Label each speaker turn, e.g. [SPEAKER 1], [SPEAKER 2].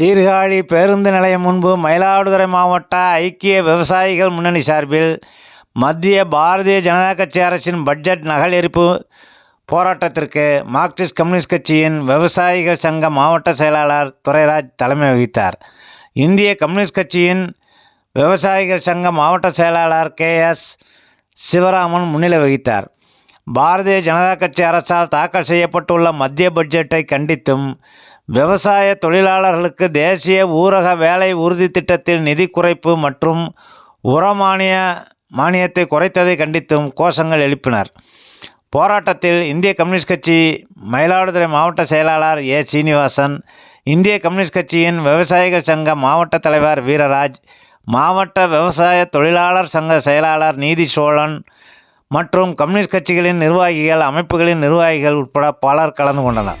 [SPEAKER 1] சீர்காழி பேருந்து நிலையம் முன்பு மயிலாடுதுறை மாவட்ட ஐக்கிய விவசாயிகள் முன்னணி சார்பில் மத்திய பாரதிய ஜனதா கட்சி அரசின் பட்ஜெட் நகலெரிப்பு போராட்டத்திற்கு மார்க்சிஸ்ட் கம்யூனிஸ்ட் கட்சியின் விவசாயிகள் சங்க மாவட்ட செயலாளர் துரைராஜ் தலைமை வகித்தார். இந்திய கம்யூனிஸ்ட் கட்சியின் விவசாயிகள் சங்க மாவட்ட செயலாளர் கே எஸ் சிவராமன் முன்னிலை வகித்தார். பாரதிய ஜனதா கட்சி அரசால் தாக்கல் செய்யப்பட்டுள்ள மத்திய பட்ஜெட்டை கண்டித்தும் விவசாய தொழிலாளர்களுக்கு தேசிய ஊரக வேலை உறுதி திட்டத்தில் நிதி குறைப்பு மற்றும் உரமானிய மானியத்தை குறைத்ததை கண்டித்தும் கோஷங்கள் எழுப்பினர். போராட்டத்தில் இந்திய கம்யூனிஸ்ட் கட்சி மயிலாடுதுறை மாவட்ட செயலாளர் ஏ. சீனிவாசன் இந்திய கம்யூனிஸ்ட் கட்சியின் விவசாயிகள் சங்க மாவட்ட தலைவர் வீரராஜ் மாவட்ட விவசாய தொழிலாளர் சங்க செயலாளர் நீதி சோழன் மற்றும் கம்யூனிஸ்ட் கட்சிகளின் நிர்வாகிகள் அமைப்புகளின் நிர்வாகிகள் உட்பட பலர் கலந்து கொண்டனர்.